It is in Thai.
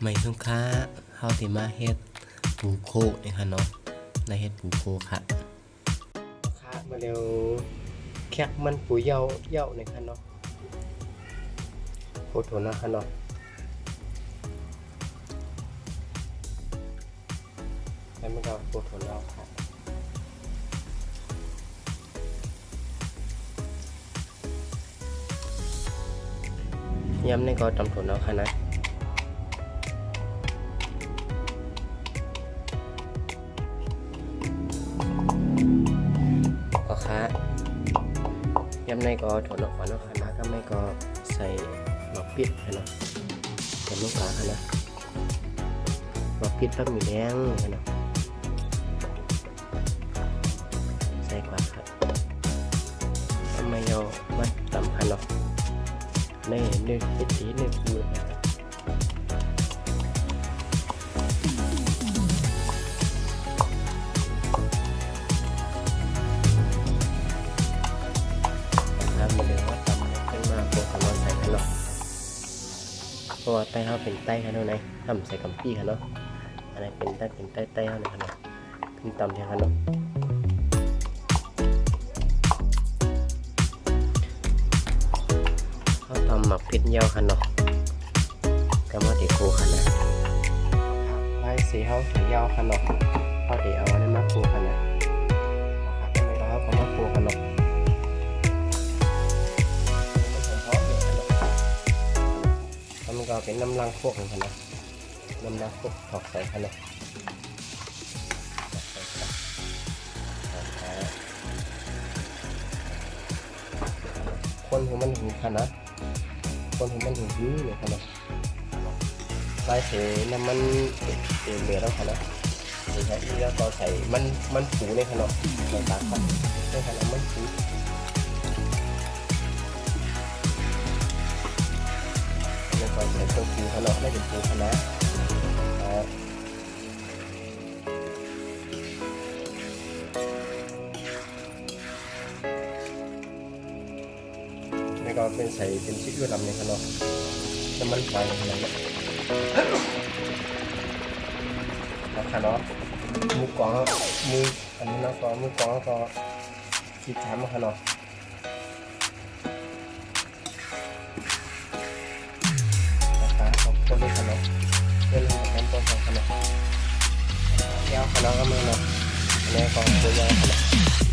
ไม่ทุกค้าเฮาสิมาเฮ็ดปูโคกนี่ค่ะเนาะในเฮ็ดปูโคกค่ะค่ะมาเร็วแคกมันปูเหยาเหยานี่ค่ะเนาะโคตรนะค่ะเนาะแล้วมันก็โคตรแล้วค่ะย้ำในก็ตำถั่วเนาค่ะนะ ย้ำในก็ถั่วเนาะก่อนเนาะนะก็ไม่ก็ใส่หมอกปิดค่ะเนาะเป็นลูกค้าคะนะหมอกปิดปักหมีแดงคะนะใส่กว่าครับทำไมเอามาตำค่ะเนาะในเนื้อพิษสีเนื้อปูนะ เนาะเพราะว่าไต้เขาเป็นไต้กันเท่านั้นทำใส่กำปี้กันเนาะอะไรเป็นไต้เป็นไต้ไต้เขาเนี่ยกันเนาะขึ้นตำเท่ากันเนาะเขาทำหมักพริกยาวกันเนาะก็มาติโคกันนะใบสีเขาถึงยาวกันเนาะเขาเดี๋ยวเอาอันนี้มาโคกันนะเอา วมันก็เป็นน้ำลังพวกของนนะน้ำลังพวกถอกใส่กันนะคนของมันหูคันนะคนของมันหูนี้เลยคันนะลายเสน้ำมันเอเหลือแล้วคันนะใส่ที่แล้วก็ใส่มันมันผูในคันนะใส่าครับในคันนะมันผู แล้วก็ใส่ตัวปูคณะไม่เป็นปูคณะครับแล้วก็เป็นใส่เป็นชิ้นด้วยลำในคณะน้ำมันไฟอะไรเงี้ยแล้วคณะมือกวางมืออันนี้นะก็มือกวางก็คิดช้ำคณะนะคะ คุณด้วยค่ะเนาะเรื่องของการต้นของขนมยาวขนมก็มือเนาะอันนี้ก็ตัวยาวขนม